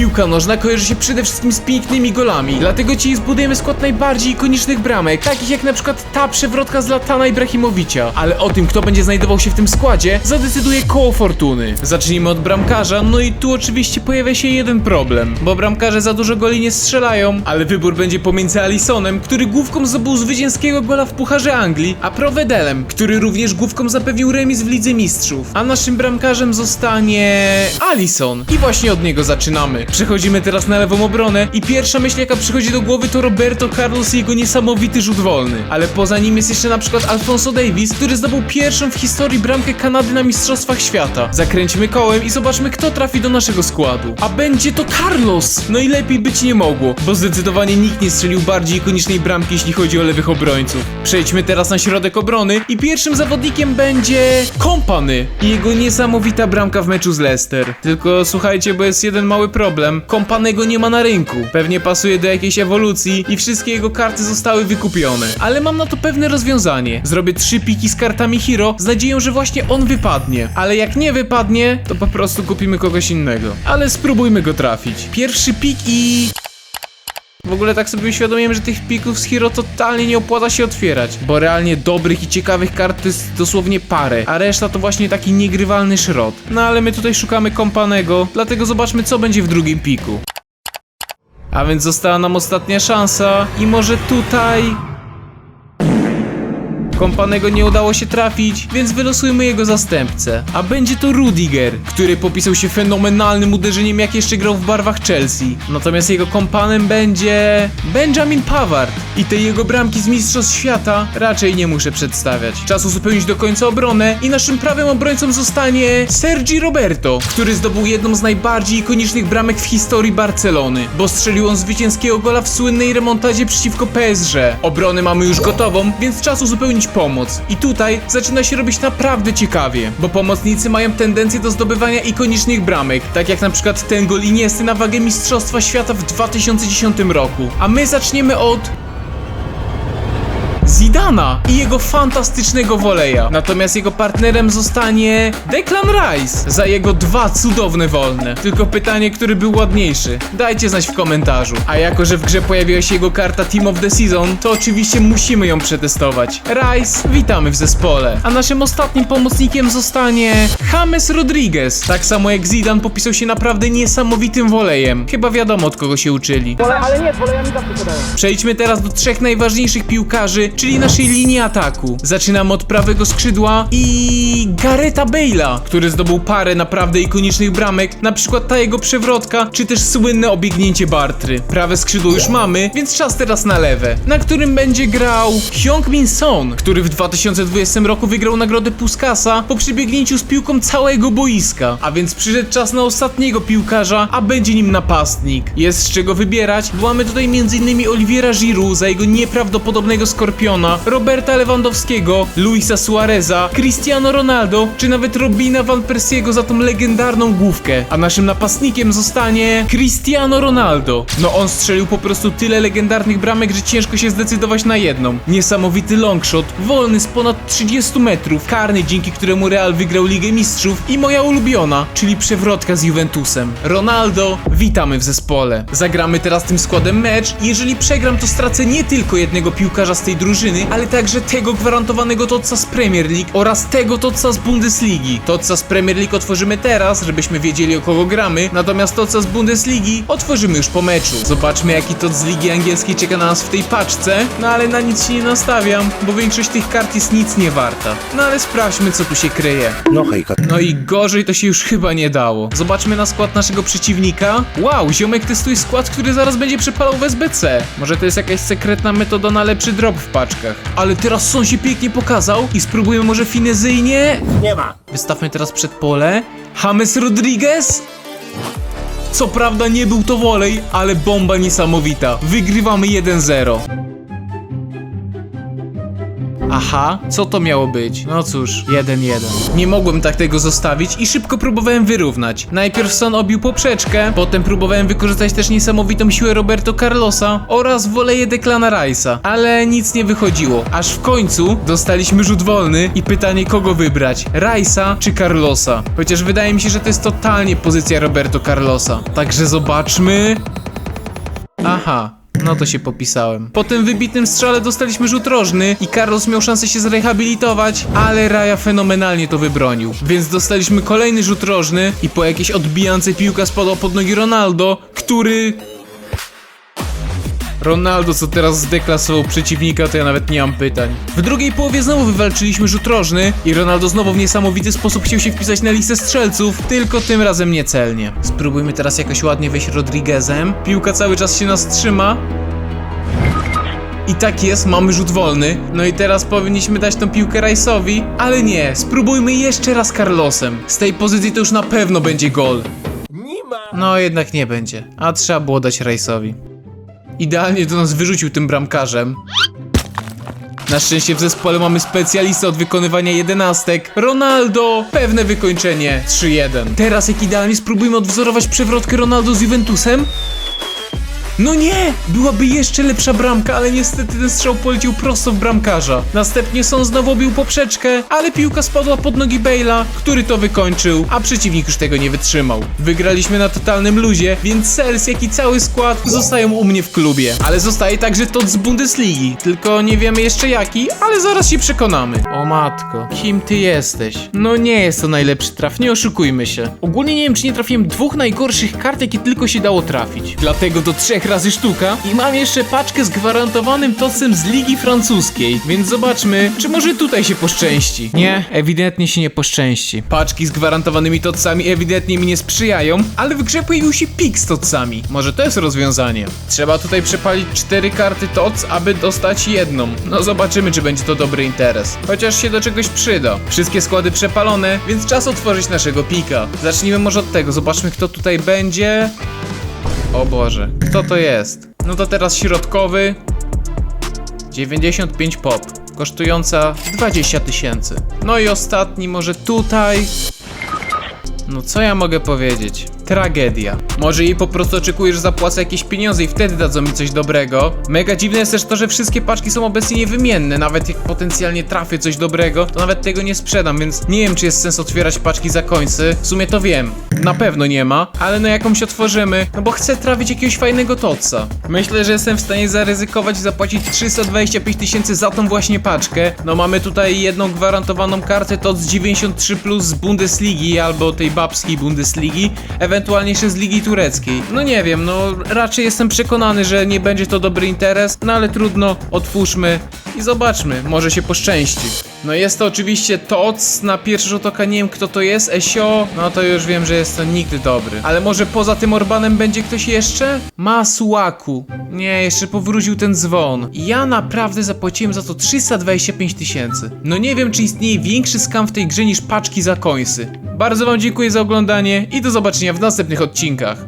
Piłka nożna kojarzy się przede wszystkim z pięknymi golami, dlatego ci zbudujemy skład najbardziej ikonicznych bramek, takich jak na przykład ta przewrotka z Latana Ibrahimowicza. Ale o tym, kto będzie znajdował się w tym składzie, zadecyduje koło fortuny. Zacznijmy od bramkarza, no i tu oczywiście pojawia się jeden problem, bo bramkarze za dużo goli nie strzelają, ale wybór będzie pomiędzy Alisonem, który główką zdobył zwycięskiego gola w Pucharze Anglii, a Provedelem, który również główką zapewnił remis w Lidze Mistrzów. A naszym bramkarzem zostanie Alison. I właśnie od niego zaczynamy. Przechodzimy teraz na lewą obronę i pierwsza myśl jaka przychodzi do głowy to Roberto Carlos i jego niesamowity rzut wolny. Ale poza nim jest jeszcze na przykład Alfonso Davis, który zdobył pierwszą w historii bramkę Kanady na Mistrzostwach Świata. Zakręćmy kołem i zobaczmy kto trafi do naszego składu. A będzie to Carlos! No i lepiej być nie mogło, bo zdecydowanie nikt nie strzelił bardziej ikonicznej bramki jeśli chodzi o lewych obrońców. Przejdźmy teraz na środek obrony i pierwszym zawodnikiem będzie Kompany i jego niesamowita bramka w meczu z Leicester. Tylko słuchajcie, bo jest jeden mały problem. Kompanego nie ma na rynku. Pewnie pasuje do jakiejś ewolucji i wszystkie jego karty zostały wykupione. Ale mam na to pewne rozwiązanie. Zrobię trzy piki z kartami Hero z nadzieją, że właśnie on wypadnie. Ale jak nie wypadnie, to po prostu kupimy kogoś innego. Ale spróbujmy go trafić. Pierwszy pik i... W ogóle tak sobie uświadomiłem, że tych pików z Hero totalnie nie opłaca się otwierać, bo realnie dobrych i ciekawych kart jest dosłownie parę, a reszta to właśnie taki niegrywalny szrot. No ale my tutaj szukamy kompanego, dlatego zobaczmy co będzie w drugim piku. A więc została nam ostatnia szansa i może tutaj... Kompanego nie udało się trafić, więc wylosujmy jego zastępcę. A będzie to Rudiger, który popisał się fenomenalnym uderzeniem jak jeszcze grał w barwach Chelsea. Natomiast jego kompanem będzie Benjamin Pavard. I tej jego bramki z Mistrzostw Świata raczej nie muszę przedstawiać. Czas uzupełnić do końca obronę i naszym prawym obrońcą zostanie Sergi Roberto, który zdobył jedną z najbardziej ikonicznych bramek w historii Barcelony, bo strzelił on zwycięskiego gola w słynnej remontadzie przeciwko PSG. Obrony mamy już gotową, więc czas uzupełnić pomoc. I tutaj zaczyna się robić naprawdę ciekawie, bo pomocnicy mają tendencję do zdobywania ikonicznych bramek, tak jak na przykład ten gol Iniesty na wagę Mistrzostwa Świata w 2010 roku. A my zaczniemy od Zidana i jego fantastycznego woleja. Natomiast jego partnerem zostanie Declan Rice za jego dwa cudowne wolne. Tylko pytanie, który był ładniejszy. Dajcie znać w komentarzu. A jako, że w grze pojawiła się jego karta Team of the Season, to oczywiście musimy ją przetestować. Rice, witamy w zespole. A naszym ostatnim pomocnikiem zostanie James Rodriguez. Tak samo jak Zidane popisał się naprawdę niesamowitym wolejem. Chyba wiadomo od kogo się uczyli. Ale nie, wolejami zawsze. Przejdźmy teraz do trzech najważniejszych piłkarzy, czyli naszej linii ataku. Zaczynamy od prawego skrzydła i Gareta Bale'a, który zdobył parę naprawdę ikonicznych bramek, na przykład ta jego przewrotka, czy też słynne obiegnięcie Bartry. Prawe skrzydło już mamy, więc czas teraz na lewe, na którym będzie grał Hyung Min Son, który w 2020 roku wygrał nagrodę Puskasa po przybiegnięciu z piłką całego boiska. A więc przyszedł czas na ostatniego piłkarza, a będzie nim napastnik. Jest z czego wybierać, bo mamy tutaj m.in. Oliviera Giroud za jego nieprawdopodobnego skorpiona, Roberta Lewandowskiego, Luisa Suareza, Cristiano Ronaldo, czy nawet Robina Van Persiego za tą legendarną główkę. A naszym napastnikiem zostanie Cristiano Ronaldo. No on strzelił po prostu tyle legendarnych bramek, że ciężko się zdecydować na jedną. Niesamowity longshot, wolny z ponad 30 metrów, karny dzięki któremu Real wygrał Ligę Mistrzów i moja ulubiona, czyli przewrotka z Juventusem. Ronaldo, witamy w zespole. Zagramy teraz tym składem mecz i jeżeli przegram to stracę nie tylko jednego piłkarza z tej drużyny, ale także tego gwarantowanego Totsa z Premier League oraz tego Totsa z Bundesligi. Totsa z Premier League otworzymy teraz, żebyśmy wiedzieli o kogo gramy, natomiast Totsa z Bundesligi otworzymy już po meczu. Zobaczmy jaki tot z Ligi Angielskiej czeka na nas w tej paczce, no ale na nic się nie nastawiam, bo większość tych kart jest nic nie warta. No ale sprawdźmy co tu się kryje. No hejka. No i gorzej to się już chyba nie dało. Zobaczmy na skład naszego przeciwnika. Wow, ziomek testuje skład, który zaraz będzie przepalał w SBC. Może to jest jakaś sekretna metoda na lepszy drop w paczkach. Ale teraz Son się pięknie pokazał i spróbujemy może finezyjnie. Nie ma. Wystawmy teraz przed pole. James Rodriguez? Co prawda nie był to wolej, ale bomba niesamowita. Wygrywamy 1-0. Haha, co to miało być? No cóż, 1-1. Nie mogłem tak tego zostawić i szybko próbowałem wyrównać. Najpierw Son obił poprzeczkę, potem próbowałem wykorzystać też niesamowitą siłę Roberto Carlosa oraz woleję Declana Rice'a, ale nic nie wychodziło. Aż w końcu dostaliśmy rzut wolny i pytanie kogo wybrać, Rice'a czy Carlosa? Chociaż wydaje mi się, że to jest totalnie pozycja Roberto Carlosa. Także zobaczmy. Aha, no to się popisałem. Po tym wybitnym strzale dostaliśmy rzut rożny i Carlos miał szansę się zrehabilitować, ale Raja fenomenalnie to wybronił. Więc dostaliśmy kolejny rzut rożny i po jakiejś odbijance piłka spadła pod nogi Ronaldo, który... Ronaldo, co teraz zdeklasował przeciwnika, to ja nawet nie mam pytań. W drugiej połowie znowu wywalczyliśmy rzut rożny i Ronaldo znowu w niesamowity sposób chciał się wpisać na listę strzelców, tylko tym razem niecelnie. Spróbujmy teraz jakoś ładnie wejść Rodriguezem. Piłka cały czas się nas trzyma. I tak jest, mamy rzut wolny. No i teraz powinniśmy dać tą piłkę Rice'owi, ale nie, spróbujmy jeszcze raz Carlosem. Z tej pozycji to już na pewno będzie gol. No jednak nie będzie, a trzeba było dać Rice'owi. Idealnie do nas wyrzucił tym bramkarzem. Na szczęście w zespole mamy specjalistę od wykonywania jedenastek. Ronaldo! Pewne wykończenie. 3-1. Teraz jak idealnie spróbujmy odwzorować przewrotkę Ronaldo z Juventusem. No nie! Byłaby jeszcze lepsza bramka, ale niestety ten strzał poleciał prosto w bramkarza. Następnie Son znowu bił poprzeczkę, ale piłka spadła pod nogi Bale'a, który to wykończył, a przeciwnik już tego nie wytrzymał. Wygraliśmy na totalnym luzie, więc Sels, jak i cały skład zostają u mnie w klubie. Ale zostaje także Todd z Bundesligi, tylko nie wiemy jeszcze jaki, ale zaraz się przekonamy. O matko, kim ty jesteś? No nie jest to najlepszy traf, nie oszukujmy się. Ogólnie nie wiem, czy nie trafiłem dwóch najgorszych kart, jakie tylko się dało trafić. Dlatego do trzech razy sztuka i mam jeszcze paczkę z gwarantowanym tocem z Ligi Francuskiej, więc zobaczmy, czy może tutaj się poszczęści. Nie, ewidentnie się nie poszczęści. Paczki z gwarantowanymi tocami ewidentnie mi nie sprzyjają, ale w grze pojawił się pik z tocami. Może to jest rozwiązanie. Trzeba tutaj przepalić cztery karty toc, aby dostać jedną. No zobaczymy, czy będzie to dobry interes. Chociaż się do czegoś przyda. Wszystkie składy przepalone, więc czas otworzyć naszego pika. Zacznijmy może od tego, zobaczmy kto tutaj będzie. O Boże, kto to jest? No to teraz środkowy. 95 pop, kosztująca 20 tysięcy. No i ostatni może tutaj. No co ja mogę powiedzieć? Tragedia. Może jej po prostu oczekujesz, że zapłacę jakieś pieniądze i wtedy dadzą mi coś dobrego. Mega dziwne jest też to, że wszystkie paczki są obecnie niewymienne. Nawet jak potencjalnie trafię coś dobrego, to nawet tego nie sprzedam, więc nie wiem, czy jest sens otwierać paczki za końcy. W sumie to wiem. Na pewno nie ma, ale no jakąś otworzymy, no bo chcę trafić jakiegoś fajnego toca. Myślę, że jestem w stanie zaryzykować i zapłacić 325 tysięcy za tą właśnie paczkę. No mamy tutaj jedną gwarantowaną kartę TOC 93 plus z Bundesligi albo tej babskiej Bundesligi, ewentualnie jeszcze z Ligi Tureckiej. No nie wiem, no raczej jestem przekonany, że nie będzie to dobry interes, no ale trudno, otwórzmy i zobaczmy, może się poszczęści. No jest to oczywiście TOC, na pierwszy rzut oka nie wiem kto to jest, Esio, no to już wiem, że jest to nigdy dobry. Ale może poza tym Orbanem będzie ktoś jeszcze? Masuaku. Nie, jeszcze powrócił ten dzwon. Ja naprawdę zapłaciłem za to 325 tysięcy. No nie wiem, czy istnieje większy skam w tej grze niż paczki za końsy. Bardzo wam dziękuję za oglądanie i do zobaczenia w następnych odcinkach.